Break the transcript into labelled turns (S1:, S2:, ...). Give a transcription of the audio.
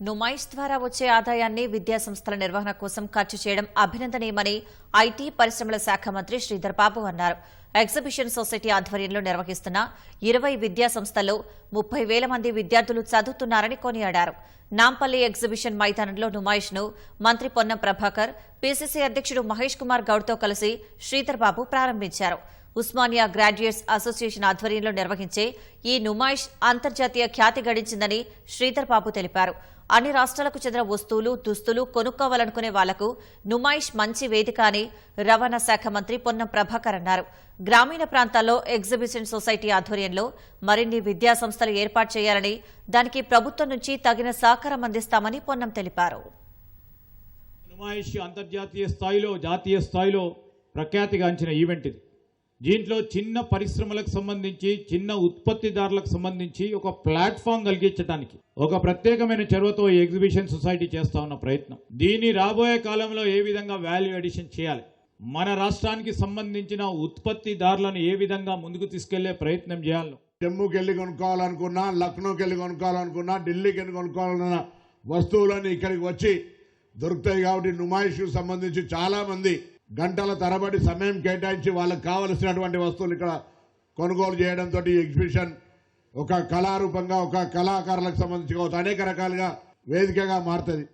S1: నుమాయిష్ ద్వారా వచ్చే ఆదాయాన్ని విద్యా సంస్థల నిర్వహణ కోసం ఖర్చు చేయడం అభినందనీయమని ఐటీ పరిశ్రమల శాఖ మంత్రి శ్రీధర్ బాబు అన్నారు. ఎగ్జిబిషన్ సొసైటీ ఆధ్వర్యంలో నిర్వహిస్తున్న ఇరవై విద్యాసంస్థల్లో ముప్పై వేల మంది విద్యార్థులు చదువుతున్నారని కొనియాడారు. నాంపల్లి ఎగ్జిబిషన్ మైదానంలో నుమాయిష్ను మంత్రి పొన్నం ప్రభాకర్ పీసీసీ అధ్యక్షుడు మహేష్ కుమార్ గౌడ్తో కలిసి శ్రీధర్ బాబు ప్రారంభించారు. ఉస్మానియా గ్రాడ్యుయేట్స్ అసోసియేషన్ ఆధ్వర్యంలో నిర్వహించే ఈ నుమాయిష్ అంతర్జాతీయ ఖ్యాతి గడించిందని శ్రీధర్ బాబు తెలిపారు. అన్ని రాష్ట్రాలకు చెందిన వస్తువులు దుస్తులు కొనుక్కోవాలనుకునే వాళ్ళకు నుమాయిష్ మంచి వేదిక అని రవాణా శాఖ మంత్రి పొన్నం ప్రభాకర్ అన్నారు. గ్రామీణ ప్రాంతాల్లో ఎగ్జిబిషన్ సొసైటీ ఆధ్వర్యంలో మరిన్ని విద్యా సంస్థలు ఏర్పాటు చేయాలని దానికి ప్రభుత్వం నుంచి తగిన సహకారం అందిస్తామని పొన్నం తెలిపారు.
S2: నుమాయిష్ అంతర్జాతీయ స్థాయిలో జాతీయ స్థాయిలో ప్రఖ్యాతిగాంచిన ఈవెంట్ ఇది. దీంట్లో చిన్న పరిశ్రమలకు సంబంధించి చిన్న ఉత్పత్తిదారులకు సంబంధించి ఒక ప్లాట్ఫామ్ కలిగించడానికి ఒక ప్రత్యేకమైన చొరవతో ఎగ్జిబిషన్ సొసైటీ చేస్తా ఉన్న ప్రయత్నం. దీన్ని రాబోయే కాలంలో ఏ విధంగా వాల్యూ అడిషన్ చేయాలి? మన రాష్ట్రానికి సంబంధించిన ఉత్పత్తిదారులను ఏ విధంగా ముందుకు తీసుకెళ్ళే ప్రయత్నం చేయాలి?
S3: జమ్మూకి వెళ్ళి కొనుక్కోవాలనుకున్నా లక్నోకి వెళ్ళి కొనుక్కోవాలనుకున్నా ఢిల్లీకి వెళ్ళి కొనుక్కోవాలన్న వస్తువులను ఇక్కడికి వచ్చి దొరుకుతాయి కాబట్టి నుమాయిష్కు సంబంధించి చాలా మంది గంటల తరబడి సమయం కేటాయించి వాళ్ళకి కావలసినటువంటి వస్తువులు ఇక్కడ కొనుగోలు చేయడంతో ఎగ్జిబిషన్ ఒక కళారూపంగా ఒక కళాకారులకు సంబంధించి అనేక రకాలుగా వేదికగా మారుతుంది.